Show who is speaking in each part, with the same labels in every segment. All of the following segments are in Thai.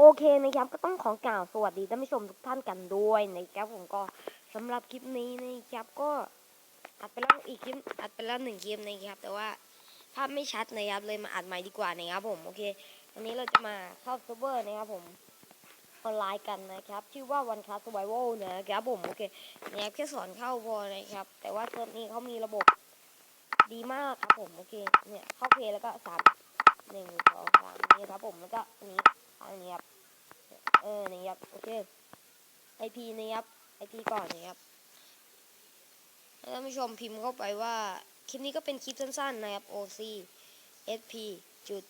Speaker 1: โอเคนะครับก็ต้องของกล่าวสวัสดีท่านผู้ชมทุกท่านกันด้วยนะครับผมก็สำหรับคลิปนี้นะครับก็อัดไปแล้วอีกคลิปอัดไปแล้วหนึ่งคลิปนะครับ แต่ว่าภาพไม่ชัดนะครับเลยมาอัดใหม่ดีกว่านะครับผมโอเควันนี้เราจะมาเข้าซิร์ฟเวอร์นะครับผมออนไลน์กันนะครับ ชื่อว่า One Class Survival นะครับผมโอเคเนะครับแค่สอนเข้าพอนะครับ แต่ว่าเซิร์ฟนี้เขามีระบบดีมากครับผมโอเคเนี่ยเข้าเพลย์แล้วก็สามหนึ่งสองสามนี่ครับผมแล้วก็อันนี้อันนี้ครับ ครับ โอเคไอพีนี่ครับไอพีก่อนนี่ครับท่านผู้ชมพิมพ์เข้าไปว่า คลิปนี้ก็เป็นคลิปสั้นๆนะครับ OC SP จุด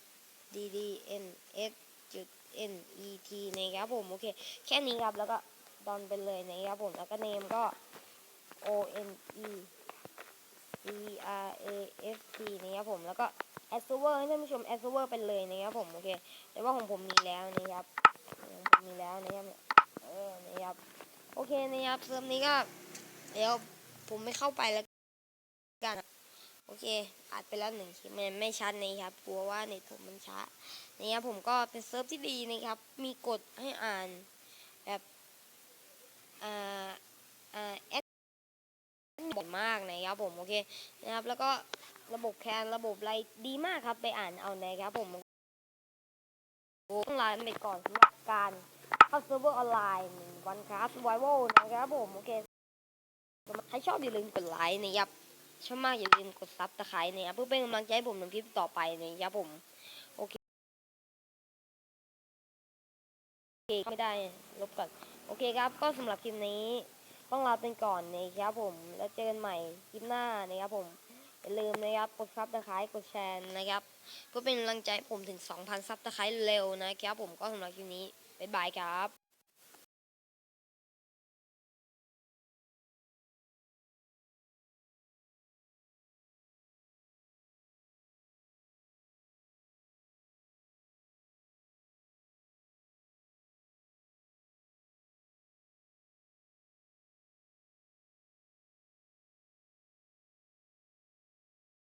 Speaker 1: DDN S จุด N E T นะครับผมโอเค แค่นี้ครับแล้วก็ดอนไปเลยนะครับผมแล้วก็เนมก็ O N E C R A F T นะครับผมแล้วก็ a d s e r v e r ให้ท่านผู้ชม a d s e r v e r ไปเลยนะครับผมโอเคแต่ว่าของผมมีแล้วนะครับ มีแล้วนะครับเนี่ยเออนะครับโอเคนะครับเซิร์ฟนี้ก็เดี๋ยวผมไม่เข้าไปแล้วกัน โอเคอัดไปแล้วหนึ่งคลิปมันไม่ชัดนะครับกลัวว่าเน็ตผมมันช้านะครับผมก็เป็นเซิร์ฟที่ดีนะครับ มีกฎให้อ่านแบบอ่าอ่าแอดบ่อยมากนะครับผมโอเคนะครับ แล้วก็ระบบแคนระบบไรดีมากครับ ไปอ่านเอานะครับผมต้องลาไปก่อนสำหรับ การเข้าเซิร์ฟเวอร์ออนไลน์วันคราฟไวโวนะครับผมโอเคใครชอบอย่าลืมกดไลค์นะครับชอบมากอย่าลืมกดซับตะไคร้นะครับเพื่อเป็นกำลังใจให้ผมทำคลิปต่อไปนะครับผมโอเคไม่ได้ลบก่อนโอเคครับ ก็สำหรับคลิปนี้ต้องลาไปก่อนนะครับผมแล้วเจอกันใหม่คลิปหน้านะครับผม อย่าลืมนะครับ กดซับตะไคร้กดแชร์นะครับ เพื่อเป็นกำลังใจให้ผมถึง 2,000 ซับตะไคร้เร็วนะครับ ผมก็สำหรับคลิปนี้ บ๊ายบายครับ